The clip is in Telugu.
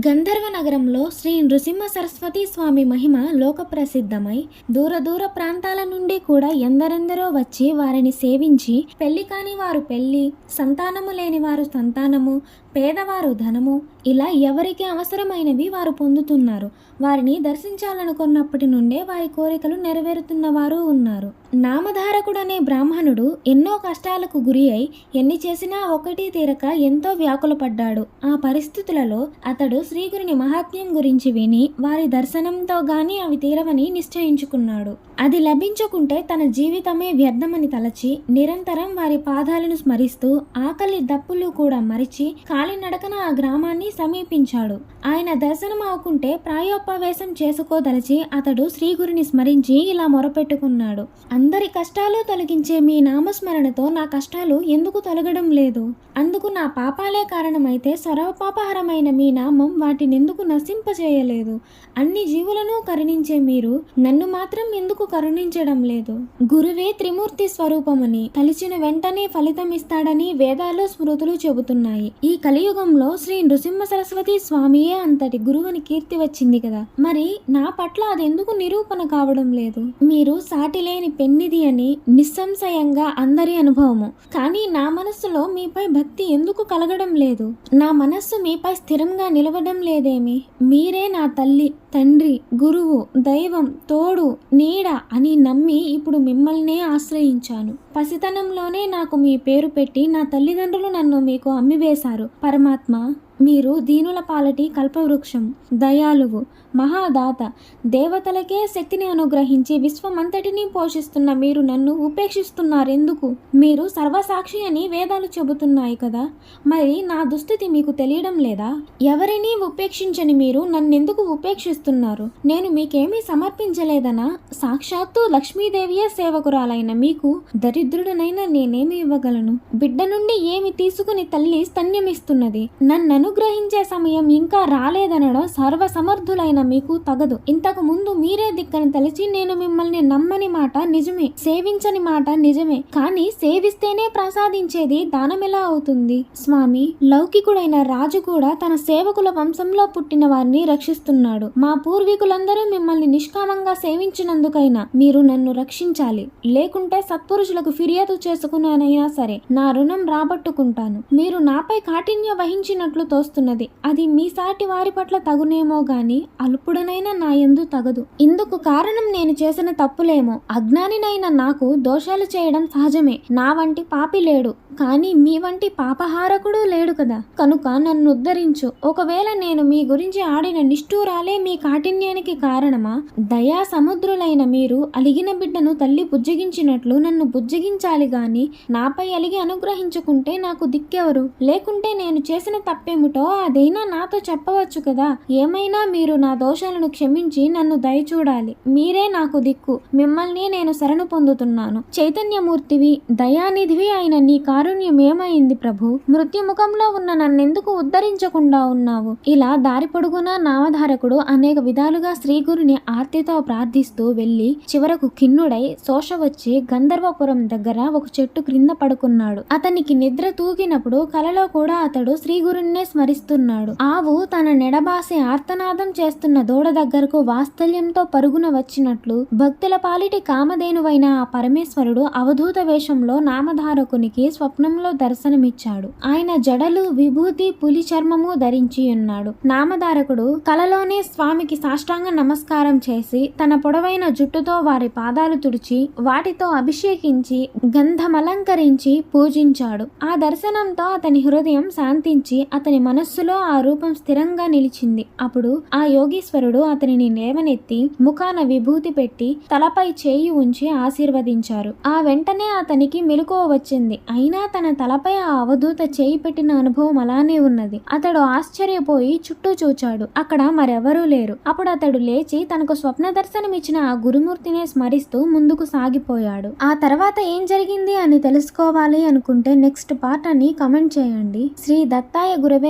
గంధర్వ నగరంలో శ్రీ నృసింహ సరస్వతి స్వామి మహిమ లోక ప్రసిద్ధమై దూర దూర ప్రాంతాల నుండి కూడా ఎందరెందరో వచ్చి వారిని సేవించి పెళ్ళి కాని వారు పెళ్ళి సంతానము లేని వారు సంతానము పేదవారు ధనము ఇలా ఎవరికి అవసరమైనవి వారు పొందుతున్నారు. వారిని దర్శించాలనుకున్నప్పటి నుండే వారి కోరికలు నెరవేరుతున్న వారు ఉన్నారు. నామధారకుడనే బ్రాహ్మణుడు ఎన్నో కష్టాలకు గురి అయి ఎన్ని చేసినా ఒకటి తీరక ఎంతో వ్యాకులపడ్డాడు ఆ పరిస్థితులలో అతడు శ్రీగురుని మహాత్మ్యం గురించి విని వారి దర్శనంతో గాని అవి తీరవని నిశ్చయించుకున్నాడు. అది లభించకుంటే తన జీవితమే వ్యర్థమని తలచి నిరంతరం వారి పాదాలను స్మరిస్తూ ఆకలి దప్పులు కూడా మరిచి కాలినడకన ఆ గ్రామాన్ని సమీపించాడు. ఆయన దర్శనం అవకుంటే ప్రాయోపవేశం చేసుకోదలిచి అతడు శ్రీగురిని స్మరించి ఇలా మొరపెట్టుకున్నాడు. అందరి కష్టాలు తొలగించే మీ నామస్మరణతో నా కష్టాలు ఎందుకు తొలగడం లేదు? అందుకు నా పాపాలే కారణమైతే సర్వపాపహరమైన మీ నామం వాటినెందుకు నశింపజేయలేదు? అన్ని జీవులను కరుణించే మీరు నన్ను మాత్రం ఎందుకు కరుణించడం లేదు? గురువే త్రిమూర్తి స్వరూపమని తలిచిన వెంటనే ఫలితం ఇస్తాడని వేదాలు స్మృతులు చెబుతున్నాయి. ఈ కలియుగంలో శ్రీ నృసింహ సరస్వతి స్వామియే అంతటి గురువుని కీర్తి వచ్చింది కదా. మరి నా పట్ల అదెందుకు నిరూపణ కావడం లేదు? మీరు సాటి లేని పెన్నిది అని నిస్సంశయంగా అందరి అనుభవము. కానీ నా మనస్సులో మీపై భక్తి ఎందుకు కలగడం లేదు? నా మనస్సు మీపై స్థిరంగా నిలవడం లేదేమి? మీరే నా తల్లి తండ్రి గురువు దైవం తోడు నీడ అని నమ్మి ఇప్పుడు మిమ్మల్నే ఆశ్రయించాను. పసితనంలోనే నాకు మీ పేరు పెట్టి నా తల్లిదండ్రులు నన్ను మీకు అమ్మివేశారు. పరమాత్మ మీరు దీనుల పాలటి కల్పవృక్షం దయాలువు మహాదాత దేవతలకే శక్తిని అనుగ్రహించి విశ్వమంతటినీ పోషిస్తున్న మీరు నన్ను ఉపేక్షిస్తున్నారెందుకు? మీరు సర్వసాక్షి అని వేదాలు చెబుతున్నాయి కదా? మరి నా దుస్థితి మీకు తెలియడం లేదా? ఎవరినీ ఉపేక్షించని మీరు నన్నెందుకు ఉపేక్షిస్తున్నారు? నేను మీకేమీ సమర్పించలేదనా? సాక్షాత్తు లక్ష్మీదేవియే సేవకురాలైన మీకు దరిద్రుడనైన నేనేమి ఇవ్వగలను? బిడ్డ నుండి ఏమి తీసుకుని తల్లి స్తన్యమిస్తున్నది? నన్ను అనుగ్రహించే సమయం ఇంకా రాలేదనడం సర్వసమర్థులైన మీకు తగదు. ఇంతకు ముందు మీరే దిక్కని తలిచి నేను మిమ్మల్ని నమ్మని మాట నిజమే. సేవించని మాట నిజమే. కానీ సేవిస్తేనే ప్రసాదించేది దానం ఎలా అవుతుంది? స్వామి లౌకికుడైన రాజు కూడా తన సేవకుల వంశంలో పుట్టిన వారిని రక్షిస్తున్నాడు. మా పూర్వీకులందరూ మిమ్మల్ని నిష్కామంగా సేవించినందుకైనా మీరు నన్ను రక్షించాలి. లేకుంటే సత్పురుషులకు ఫిర్యాదు చేసుకున్నానైనా సరే నా రుణం రాబట్టుకుంటాను. మీరు నాపై కాఠిన్య వహించినట్లు తోస్తున్నది. అది మీ సాటి వారి పట్ల తగునేమో గాని అల్పుడనైనా నా ఎందు తగదు. ఇందుకు కారణం నేను చేసిన తప్పులేమో. అజ్ఞానినైన నాకు దోషాలు చేయడం సహజమే. నా వంటి పాపి లేడు. కానీ మీ వంటి పాపహారకుడు లేడు కదా. కనుక నన్ను ఉద్ధరించు ఒకవేళ నేను మీ గురించి ఆడిన నిష్ఠూరాలే మీ కాఠిన్యానికి కారణమా? దయా సముద్రులైన మీరు అలిగిన బిడ్డను తల్లి బుజ్జగించినట్లు నన్ను బుజ్జగించాలి గాని నాపై అలిగి అనుగ్రహించుకుంటే నాకు దిక్కెవరు? లేకుంటే నేను చేసిన తప్పేమిటి? అదైనా నాతో చెప్పవచ్చు కదా. ఏమైనా మీరు నా దోషాలను క్షమించి నన్ను దయచూడాలి. మీరే నాకు దిక్కు. మిమ్మల్ని నేను శరణు పొందుతున్నాను. చైతన్యమూర్తివి దయానిధివి అయిన నీ కారుణ్యం ఏమైంది ప్రభు? మృత్యుముఖంలో ఉన్న నన్నెందుకు ఉద్ధరించకుండా ఉన్నావు? ఇలా దారి పొడుగునా నామధారకుడు అనేక విధాలుగా శ్రీగురుని ఆర్తితో ప్రార్థిస్తూ వెళ్ళి చివరకు ఖిన్నుడై శోష వచ్చి గంధర్వపురం దగ్గర ఒక చెట్టు క్రింద పడుకున్నాడు. అతనికి నిద్ర తూగినప్పుడు కలలో కూడా అతడు శ్రీగురున్నే స్మరిస్తున్నాడు. ఆవు తన నెడబాసి ఆర్తనాదం చేస్తున్న దూడ దగ్గరకు వాత్సల్యంతో పరుగున వచ్చినట్లు భక్తుల పాలిటి కామధేనువైన ఆ పరమేశ్వరుడు అవధూత వేషంలో నామధారకునికి స్వప్నంలో దర్శనమిచ్చాడు. ఆయన జడలు విభూతి పులి చర్మము ధరించి ఉన్నాడు. నామధారకుడు కలలోనే స్వామికి సాష్టాంగ నమస్కారం చేసి తన పొడవైన జుట్టుతో వారి పాదాలు తుడిచి వాటితో అభిషేకించి గంధమలంకరించి పూజించాడు. ఆ దర్శనంతో అతని హృదయం శాంతించి అతని మనస్సులో ఆ రూపం స్థిరంగా నిలిచింది. అప్పుడు ఆ యోగీశ్వరుడు అతనిని లేవనెత్తి ముఖాన విభూతి పెట్టి తలపై చేయి ఉంచి ఆశీర్వదించారు. ఆ వెంటనే అతనికి మెలకువ వచ్చింది. అయినా తన తలపై ఆ అవధూత చేయి పెట్టిన అనుభవం అలానే ఉన్నది. అతడు ఆశ్చర్యపోయి చుట్టూ చూచాడు. అక్కడ మరెవరూ లేరు. అప్పుడు అతడు లేచి తనకు స్వప్న దర్శనమిచ్చిన ఆ గురుమూర్తినే స్మరిస్తూ ముందుకు సాగిపోయాడు. ఆ తర్వాత ఏం జరిగింది అని తెలుసుకోవాలి అనుకుంటే నెక్స్ట్ పార్ట్ అని కమెంట్ చేయండి. శ్రీ దత్తాయ గురవే